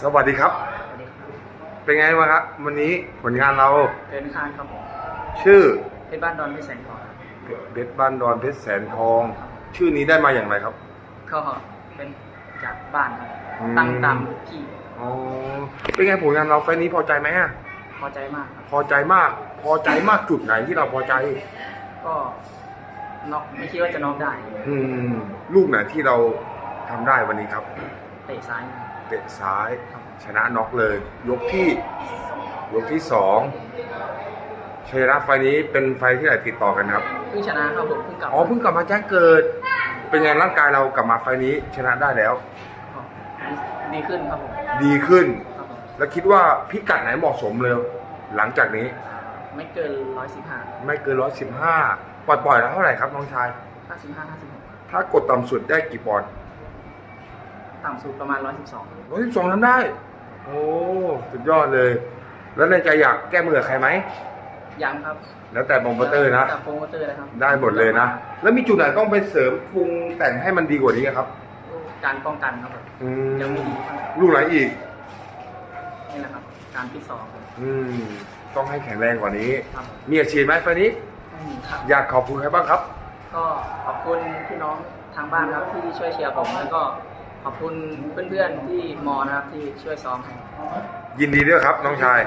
สวัสดีครับ สวัสดีครับเป็นไงบ้างครับวันนี้ผลงานเราเกินคาดครับผมชื่อเพชรบ้านดอนเพชรแสงทองครับเพชรบ้านดอนเพชรแสนทอง ชื่อนี้ได้มาอย่างไรครับ ก็เป็นจากบ้านครับอืม ตั้งตามที่อ๋อเป็นไงผลงานเราไฟล์นี้พอใจไหมอะพอใจมากครับ พอใจมาก พอใจมากจุดไหนที่เราพอใจ ก็น็อกไม่คิดว่าจะน็อกได้ อืมลูกไหนที่เราทำได้วันนี้ครับเตะซ้ายนะครับเตะซ้ายชนะน็อกเลย ยกที่ ยกที่สองชัยนะไฟล์นี้เป็นไฟล์ที่ไหนติดต่อกันครับเพิ่งชนะครับผมเพิ่งกลับอ๋อเพิ่งกลับมาแจ้งเกิด เป็นไงร่างกายเรากลับมาไฟล์นี้ชนะได้แล้วก็ดีขึ้นครับผมดีขึ้น ครับผมแล้วคิดว่าพิกัดไหนเหมาะสมเลย หลังจากนี้ไม่เกินร้อยสิบห้าไม่เกินร้อยสิบห้าปล่อยปล่อยๆแล้วเท่าไหร่ครับน้องชายห้าสิบห้าห้าสิบหกถ้ากดต่ำสุดได้กี่ปอนด์ ต่ำสุดประมาณร้อยสิบสองร้อยสิบสองทำได้ โอ้สุดยอดเลย แล้วในใจอยากแก้มือกับใครไหมยังครับแล้วแต่โปรโมเตอร์นะ จากโปรโมเตอร์นะครับได้หมดเลยนะ แล้วมีจุดไหนต้องไปเสริมปรุงแต่งให้มันดีกว่านี้ครับ การป้องกันครับผมอืมยังไม่ดีเท่าไหร่ลูกไหนอีก นี่แหละครับ การพิตซ้อมครับอืม ต้องให้แข็งแรงกว่านี้ ครับผมมีอาชีพไหมไฟล์นี้ ไม่มีครับ อยากขอบคุณใครบ้างครับ ก็ขอบคุณพี่น้องทางบ้านครับที่ช่วยเชียร์ผมแล้วก็ ขอบคุณเพื่อนๆที่มอนะครับที่ช่วยซ้อมให้ยินดีด้วยครับน้องชาย